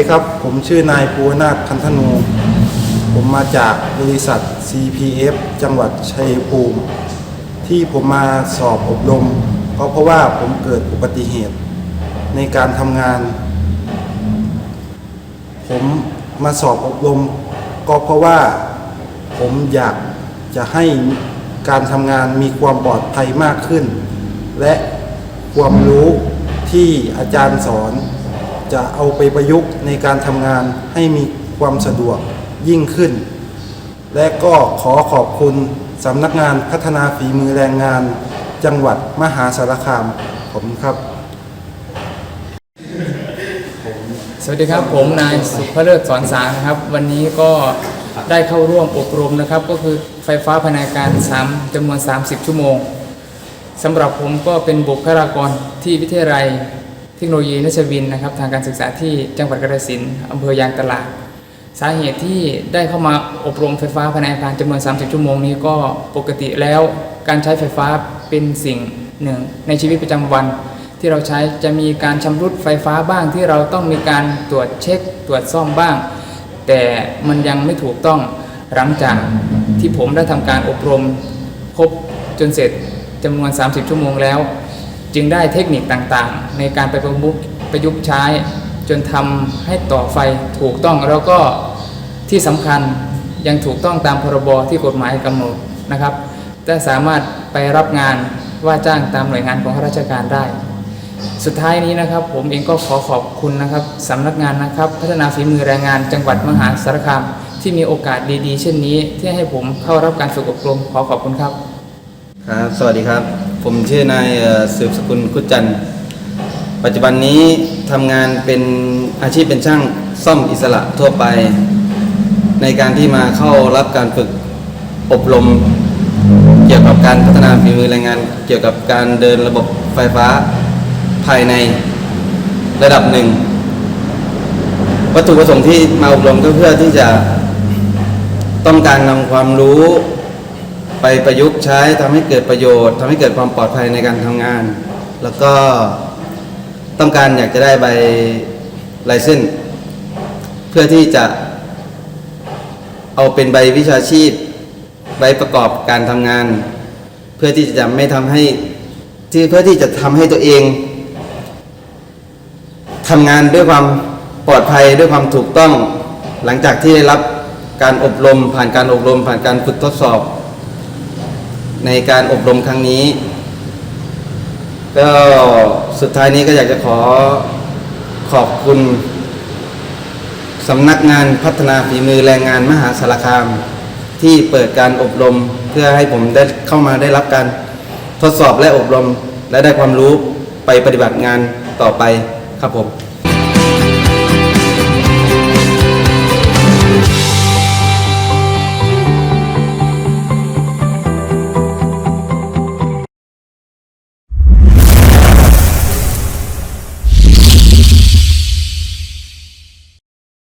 ดีครับ ผมชื่อนายภูวนาถคันธนู ผมมาจากบริษัท CPF จังหวัดชัยภูมิ ที่ผมมาสอบอบรมก็เพราะว่าผมเกิดอุบัติเหตุในการทำงาน ผมมาสอบอบรม ก็เพราะว่าผมอยากจะให้การทำงานมีความปลอดภัยมากขึ้น และความรู้ที่อาจารย์สอน จะเอาไปประยุกต์ในการทำงานให้มีความสะดวกยิ่งขึ้น และก็ขอขอบคุณสำนักงานพัฒนาฝีมือแรงงาน จังหวัดมหาสารคามขอบคุณครับ สวัสดีครับผมนายสุภเลิศสอนสารนะครับ วันนี้ก็ได้เข้าร่วมอบรมนะครับ ก็คือไฟฟ้าภายในการ3จำนวน 30 ชั่วโมงสำหรับผมก็เป็นบุคลากรที่วิทยาลัย เทคโนโลยีนชวินนะครับทางการศึกษาที่จังหวัดกาฬสินธุ์อำเภอยางตลาด สาเหตุที่ได้เข้ามาอบรมไฟฟ้าภายในอาคารจำนวน 30 ชั่วโมงนี้ก็ปกติแล้วการใช้ไฟฟ้าเป็นสิ่งหนึ่ง ในชีวิตประจำวัน ที่เราใช้จะมีการชำรุดไฟฟ้าบ้างที่เราต้องมีการตรวจเช็ค ตรวจซ่อมบ้าง แต่มันยังไม่ถูกต้องหลังจากที่ผมได้ทำการอบรมครบจนเสร็จจำนวน 30 ชั่วโมงแล้ว จึงได้เทคนิคต่างๆ ในการไปประยุกประยุกต์ใช้ จนทำให้ต่อไฟถูกต้องแล้วก็ที่สำคัญยังถูกต้องตามพรบที่กฎหมายกำหนดนะครับและสามารถไปรับงานว่าจ้างตามหน่วยงานของข้าราชการได้ สุดท้ายนี้นะครับ ผมเองก็ขอขอบคุณนะครับสำนักงานนะครับ พัฒนาฝีมือแรงงานจังหวัดมหาสารคามที่มีโอกาสดีๆ เช่นนี้ ที่ให้ผมเข้ารับการฝึกอบรมขอขอบคุณครับ ครับ สวัสดีครับ ผมชื่อนายสืบสกุลคุจันทร์ปัจจุบันนี้ทำงานเป็นอาชีพเป็นช่างซ่อมอิสระทั่วไป ในการที่มาเข้ารับการฝึกอบรม เกี่ยวกับการพัฒนาฝีมือแรงงาน เกี่ยวกับการเดินระบบไฟฟ้าภายในระดับหนึ่ง วัตถุประสงค์ที่มาอบรมก็เพื่อที่จะต้องการนำความรู้ ไปประยุกต์ใช้ทำให้เกิดประโยชน์ทำให้เกิดความปลอดภัยในการทำงาน แล้วก็ต้องการอยากจะได้ใบลายเส้น เพื่อที่จะเอาเป็นใบวิชาชีพใบประกอบการทำงาน เพื่อที่จะไม่ทำให้ที่เพื่อที่จะทำให้ตัวเองทำงานด้วยความปลอดภัยด้วยความถูกต้อง หลังจากที่ได้รับการอบรมผ่านการอบรม ผ่านการฝึกทดสอบ ในการอบรมครั้งนี้ ก็สุดท้ายนี้ก็อยากจะขอขอบคุณสำนักงานพัฒนาฝีมือแรงงานมหาสารคาม ที่เปิดการอบรมเพื่อให้ผมได้เข้ามาได้รับการทดสอบและอบรม และได้ความรู้ไปปฏิบัติงานต่อไปครับผม